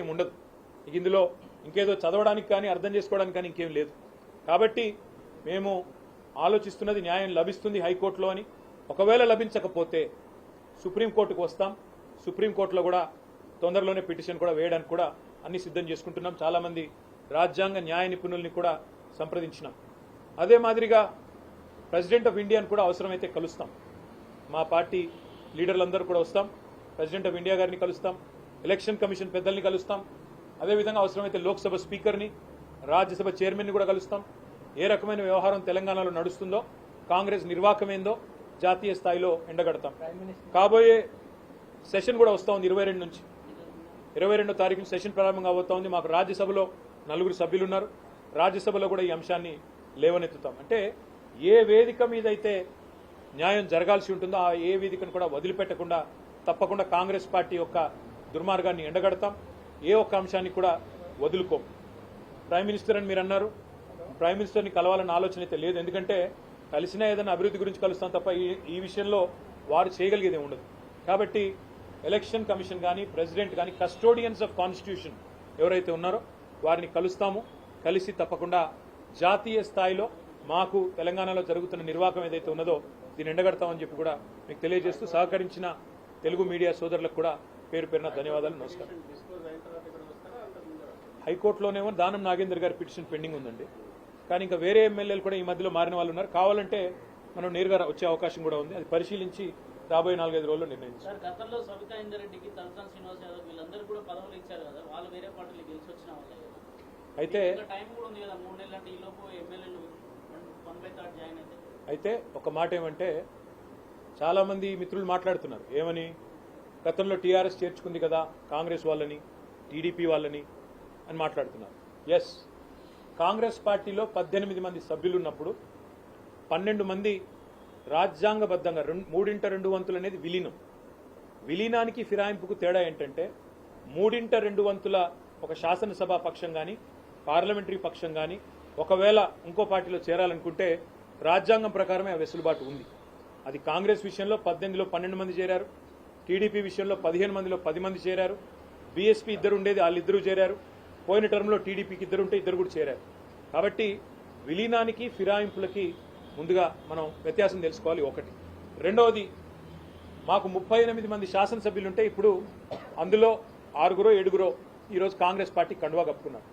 ఏం ఉండదు ఇందులో ఇంకేదో చదవడానికి కానీ అర్థం చేసుకోవడానికి కానీ ఇంకేం లేదు. కాబట్టి మేము ఆలోచిస్తున్నది న్యాయం లభిస్తుంది హైకోర్టులో అని. ఒకవేళ లభించకపోతే సుప్రీంకోర్టుకు వస్తాం. సుప్రీంకోర్టులో కూడా తొందరలోనే పిటిషన్ కూడా వేయడానికి కూడా అన్ని సిద్ధం చేసుకుంటున్నాం. చాలామంది రాజ్యాంగ న్యాయ నిపుణుల్ని కూడా సంప్రదించినాం. అదే మాదిరిగా ప్రెసిడెంట్ ఆఫ్ ఇండియాని కూడా అవసరమైతే కలుస్తాం. మా పార్టీ లీడర్లందరూ కూడా వస్తాం. ప్రెసిడెంట్ ఆఫ్ ఇండియా గారిని కలుస్తాం. ఎలక్షన్ కమిషన్ పెద్దల్ని కలుస్తాం. అదేవిధంగా అవసరమైతే లోక్సభ స్పీకర్ని రాజ్యసభ చైర్మన్ని కూడా కలుస్తాం. ఏ రకమైన వ్యవహారం తెలంగాణలో నడుస్తుందో కాంగ్రెస్ నిర్వాకం జాతీయ స్థాయిలో ఎండగడతాం. కాబోయే సెషన్ కూడా వస్తూ ఉంది ఇరవై రెండు నుంచి. ఇరవై రెండో తారీఖున సెషన్ ప్రారంభం కాబోతా ఉంది. మాకు రాజ్యసభలో నలుగురు సభ్యులు ఉన్నారు రాజ్యసభలో కూడా ఈ అంశాన్ని లేవనెత్తుతాం. అంటే ఏ వేదిక మీద అయితే న్యాయం జరగాల్సి ఉంటుందో ఆ ఏ వేదికను కూడా వదిలిపెట్టకుండా తప్పకుండా కాంగ్రెస్ పార్టీ యొక్క దుర్మార్గాన్ని ఎండగడతాం. ఏ ఒక్క అంశాన్ని కూడా వదులుకోం. ప్రైమ్ మినిస్టర్ అని మీరు అన్నారు. ప్రైమ్ మినిస్టర్ని కలవాలన్న ఆలోచన అయితే లేదు. ఎందుకంటే కలిసినా ఏదైనా అభివృద్ధి గురించి కలుస్తాం తప్ప ఈ ఈ విషయంలో వారు చేయగలిగేది ఉండదు. కాబట్టి ఎలక్షన్ కమిషన్ కానీ ప్రెసిడెంట్ కానీ కస్టోడియన్స్ ఆఫ్ కాన్స్టిట్యూషన్ ఎవరైతే ఉన్నారో వారిని కలుస్తాము. కలిసి తప్పకుండా జాతీయ స్థాయిలో మాకు తెలంగాణలో జరుగుతున్న నిర్వాహకం ఏదైతే ఉన్నదో దీన్ని ఎండగడతామని చెప్పి కూడా మీకు తెలియజేస్తూ సహకరించిన తెలుగు మీడియా సోదరులకు కూడా పేరు పేరున ధన్యవాదాలు నమస్కారం. హైకోర్టులోనేమో దానం నాగేందర్ గారి పిటిషన్ పెండింగ్ ఉందండి. కానీ ఇంకా వేరే ఎమ్మెల్యేలు కూడా ఈ మధ్యలో మారిన వాళ్ళు ఉన్నారు. కావాలంటే మనం నేరుగా వచ్చే అవకాశం కూడా ఉంది. అది పరిశీలించి రాబోయే నాలుగైదు రోజుల్లో నిర్ణయించాం సార్ గతంలో సబితా ఇందరెడ్డికి తలసాని శ్రీనివాస్ యాదవ్ వీళ్ళందరూ కూడా పదవులు ఇచ్చారు కదా వాళ్ళు వేరే పార్టీలు గెలిచి వచ్చిన వాళ్ళే కదా. అయితే ఇంకా టైం కూడా ఉంది కదా మూడు నెలలు అంటే ఈ లోపు ఎమ్మెల్యేలు వన్ బై థర్డ్ జాయిన్ అయితే. అయితే ఒక మాట ఏమంటే చాలామంది మిత్రులు మాట్లాడుతున్నారు. ఏమని? గతంలో టీఆర్ఎస్ చేర్చుకుంది కదా కాంగ్రెస్ వాళ్ళని టీడీపీ వాళ్ళని అని మాట్లాడుతున్నారు. ఎస్ కాంగ్రెస్ పార్టీలో పద్దెనిమిది మంది సభ్యులు ఉన్నప్పుడు పన్నెండు మంది రాజ్యాంగబద్ధంగా రెండు మూడింట రెండు వంతులు అనేది విలీనం. విలీనానికి ఫిరాయింపుకు తేడా ఏంటంటే మూడింట రెండు వంతుల ఒక శాసనసభ పక్షం కానీ పార్లమెంటరీ పక్షం కానీ ఒకవేళ ఇంకో పార్టీలో చేరాలనుకుంటే రాజ్యాంగం ప్రకారమే ఆ వెసులుబాటు ఉంది. అది కాంగ్రెస్ విషయంలో పద్దెనిమిదిలో పన్నెండు మంది చేరారు. టీడీపీ విషయంలో పదిహేను మందిలో పది మంది చేరారు. బీఎస్పీ ఇద్దరు ఉండేది వాళ్ళిద్దరూ చేరారు. పోయిన టర్మ్లో టీడీపీకి ఇద్దరు ఉంటే ఇద్దరు కూడా చేరారు. కాబట్టి విలీనానికి ఫిరాయింపులకి ముందుగా మనం వ్యత్యాసం తెలుసుకోవాలి ఒకటి. రెండవది మాకు ముప్పై ఎనిమిది మంది శాసనసభ్యులు ఉంటే ఇప్పుడు అందులో ఆరుగురో ఏడుగురో ఈరోజు కాంగ్రెస్ పార్టీ కండువా కప్పుకున్నారు.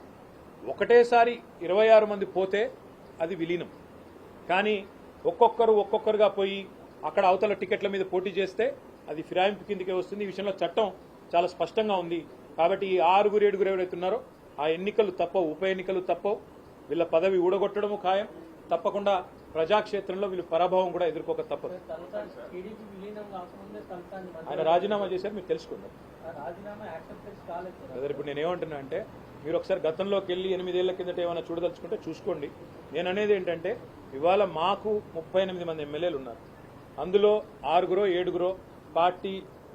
ఒకటేసారి ఇరవై ఆరు మంది పోతే అది విలీనం. కానీ ఒక్కొక్కరు ఒక్కొక్కరుగా పోయి అక్కడ అవతల టికెట్ల మీద పోటీ చేస్తే అది ఫిరాయింపు కిందకే వస్తుంది. ఈ విషయంలో చట్టం చాలా స్పష్టంగా ఉంది. కాబట్టి ఈ ఆరుగురు ఏడుగురు ఎవరైతే ఉన్నారో ఆ ఎన్నికలు తప్పవు ఉప ఎన్నికలు తప్పవు. వీళ్ళ పదవి ఊడగొట్టడము ఖాయం. తప్పకుండా ప్రజాక్షేత్రంలో వీళ్ళు పరాభవం కూడా ఎదుర్కోక తప్పదు. ఆయన రాజీనామా చేశారు మీరు తెలుసుకున్నారు ఇప్పుడు నేనేమంటున్నా అంటే మీరు ఒకసారి గతంలోకి వెళ్ళి ఎనిమిదేళ్ళ కిందట ఏమైనా చూడదలుచుకుంటే చూసుకోండి. నేను అనేది ఏంటంటే ఇవాళ మాకు ముప్పై ఎనిమిది మంది ఎమ్మెల్యేలు ఉన్నారు. అందులో ఆరుగురో ఏడుగురో పార్టీ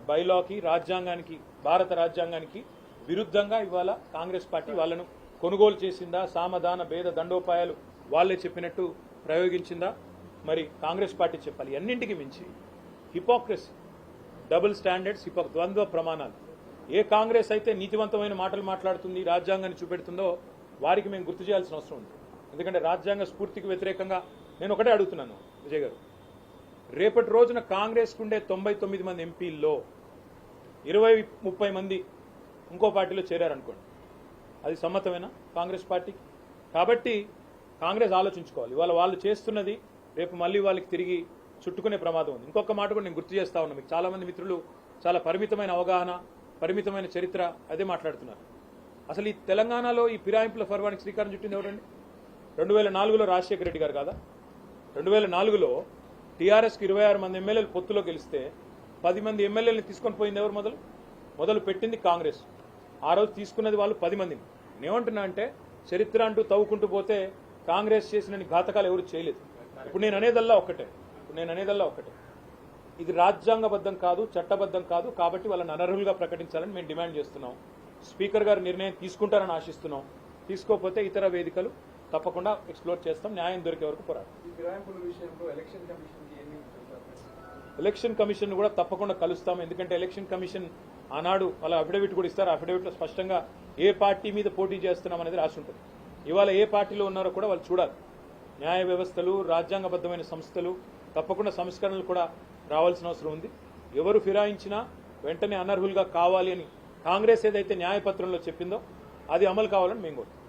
బైలాకి రాజ్యాంగానికి భారత రాజ్యాంగానికి విరుద్ధంగా ఇవాళ కాంగ్రెస్ పార్టీ వాళ్ళను కొనుగోలు చేసిందా? సామధాన భేద దండోపాయాలు వాళ్ళే చెప్పినట్టు ప్రయోగించిందా? మరి కాంగ్రెస్ పార్టీ చెప్పాలి. అన్నింటికి మించి హిపోక్రసీ డబుల్ స్టాండర్డ్స్ హిపో ద్వంద్వ ప్రమాణాలు. ఏ కాంగ్రెస్ అయితే నీతివంతమైన మాటలు మాట్లాడుతుంది రాజ్యాంగాన్ని చూపెడుతుందో వారికి మేము గుర్తు చేయాల్సిన అవసరం ఉంది. ఎందుకంటే రాజ్యాంగ స్ఫూర్తికి వ్యతిరేకంగా నేను ఒకటే అడుగుతున్నాను విజయ్ గారు. రేపటి రోజున కాంగ్రెస్ ఉండే తొంభై తొమ్మిది మంది ఎంపీల్లో ఇరవై ముప్పై మంది ఇంకో పార్టీలో చేరారనుకోండి. అది సమ్మతమేనా కాంగ్రెస్ పార్టీకి? కాబట్టి కాంగ్రెస్ ఆలోచించుకోవాలి. ఇవాళ వాళ్ళు చేస్తున్నది రేపు మళ్ళీ వాళ్ళకి తిరిగి చుట్టుకునే ప్రమాదం ఉంది. ఇంకొక మాట కూడా నేను గుర్తు చేస్తా ఉన్నా. మీకు చాలామంది మిత్రులు చాలా పరిమితమైన అవగాహన పరిమితమైన చరిత్ర అదే మాట్లాడుతున్నారు. అసలు ఈ తెలంగాణలో ఈ ఫిరాయింపుల పర్వానికి శ్రీకారం చుట్టింది ఎవరండి? రెండు వేల నాలుగులో రాజశేఖర రెడ్డి గారు కదా? రెండు వేల నాలుగులో టీఆర్ఎస్కి ఇరవై ఆరు మంది ఎమ్మెల్యేలు పొత్తులో గెలిస్తే పది మంది ఎమ్మెల్యేలను తీసుకొని పోయింది ఎవరు మొదలు? మొదలు పెట్టింది కాంగ్రెస్. ఆ రోజు తీసుకున్నది వాళ్ళు పది మందిని నేనేమంటున్నా అంటే చరిత్ర అంటూ తవ్వుకుంటూ పోతే కాంగ్రెస్ చేసిన ఘాతకాలు ఎవరు చేయలేదు. ఇప్పుడు నేను అనేదల్లా ఒక్కటే. ఇప్పుడు నేను అనేదల్లా ఒక్కటే. ఇది రాజ్యాంగబద్ధం కాదు చట్టబద్ధం కాదు కాబట్టి వాళ్ళని అనర్హులుగా ప్రకటించాలని మేము డిమాండ్ చేస్తున్నాం. స్పీకర్ గారు నిర్ణయం తీసుకుంటారని ఆశిస్తున్నాం. తీసుకోకపోతే ఇతర వేదికలు తప్పకుండా ఎక్స్ప్లోర్ చేస్తాం. న్యాయం దొరికే వరకు పోరాడు ఎలక్షన్ కమిషన్ కూడా తప్పకుండా కలుస్తాం. ఎందుకంటే ఎలక్షన్ కమిషన్ ఆనాడు వాళ్ళ అఫిడవిట్ కూడా ఇస్తారు. అఫిడవిట్లో స్పష్టంగా ఏ పార్టీ మీద పోటీ చేస్తున్నాం అనేది రాసి ఉంటుంది. ఇవాళ ఏ పార్టీలో ఉన్నారో కూడా వాళ్ళు చూడాలి. న్యాయ వ్యవస్థలు రాజ్యాంగబద్ధమైన సంస్థలు తప్పకుండా సంస్కరణలు కూడా రావాల్సిన అవసరం ఉంది. ఎవరు ఫిరాయించినా వెంటనే అనర్హులుగా కావాలి అని కాంగ్రెస్ ఏదైతే న్యాయపత్రంలో చెప్పిందో అది అమలు కావాలని మేము కోరుతాం